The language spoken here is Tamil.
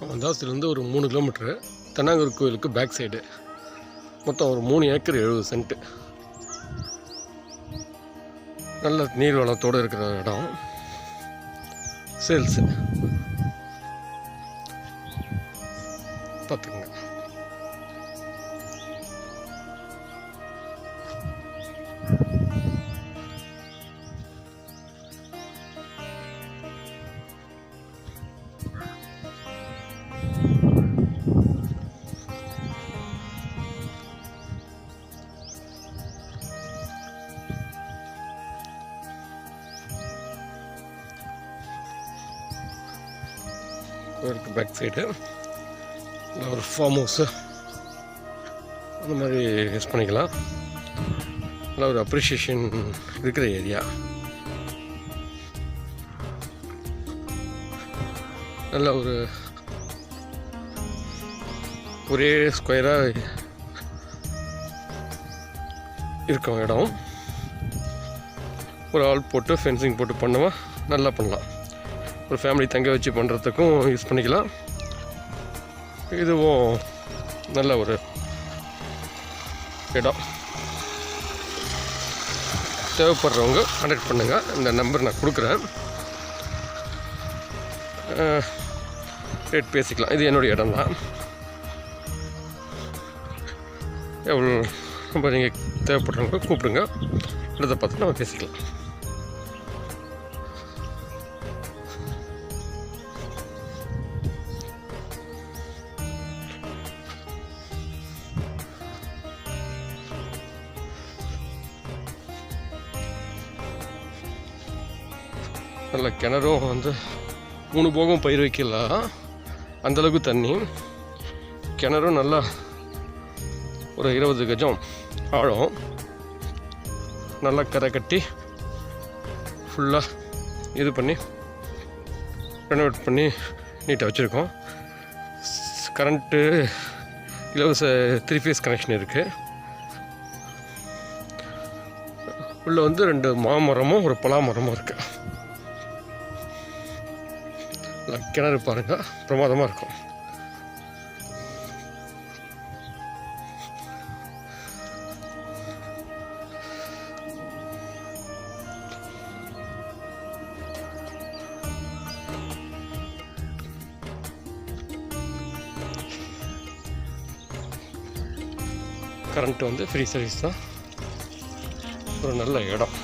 வந்தாசிலேருந்து ஒரு மூணு கிலோமீட்ரு தென்னாங்கூர் கோயிலுக்கு பேக் சைடு. மொத்தம் ஒரு மூணு ஏக்கர் எழுபது சென்ட்டு. நல்ல நீர் வளத்தோடு இருக்கிற இடம். சேல்ஸு. இருக்குது பேக் சைடு ஒரு ஃபார்ம் ஹவுஸு அந்த மாதிரி யூஸ் பண்ணிக்கலாம். நல்ல ஒரு அப்ரிஷியேஷன் இருக்கிற ஏரியா நல்ல ஒரு ஒரே ஸ்கொயராக இருக்கும் இடம். ஒரு ஆள் போட்டு ஃபென்சிங் போட்டு பண்ணுவோம். நல்லா பண்ணலாம். ஒரு ஃபேமிலி தங்க வச்சு பண்ணுறதுக்கும் யூஸ் பண்ணிக்கலாம். இதுவும் நல்ல ஒரு இடம். தேவைப்படுறவங்க கான்டாக்ட் பண்ணுங்கள் இந்த நம்பர் நான் கொடுக்குறேன். ரேட் பேசிக்கலாம். இது என்னுடைய இடம் தான். எவ்வளோ ரொம்ப நீங்கள் தேவைப்படுறவங்க கூப்பிடுங்க. இடத்தை பார்த்து நம்ம பேசிக்கலாம். நல்ல கிணறும் வந்து மூணு போகம் பயிர் வைக்கலாம் அந்தளவுக்கு தண்ணி. கிணறும் நல்லா ஒரு இருபது கஜம் ஆழம். நல்லா கரை கட்டி ஃபுல்லாக இது பண்ணி ரெனோவேட் பண்ணி நீட்டாக வச்சுருக்கோம். கரண்ட்டு இலவச த்ரீ ஃபேஸ் கனெக்ஷன் இருக்குது உள்ளே வந்து ரெண்டு மாமரமும் ஒரு பலாமரமும் இருக்குது கிணறு பாருங்க பிரமாதமாக இருக்கும். கரண்ட் வந்து ஃப்ரீ சர்வீஸ் தான். ஒரு நல்ல இடம்.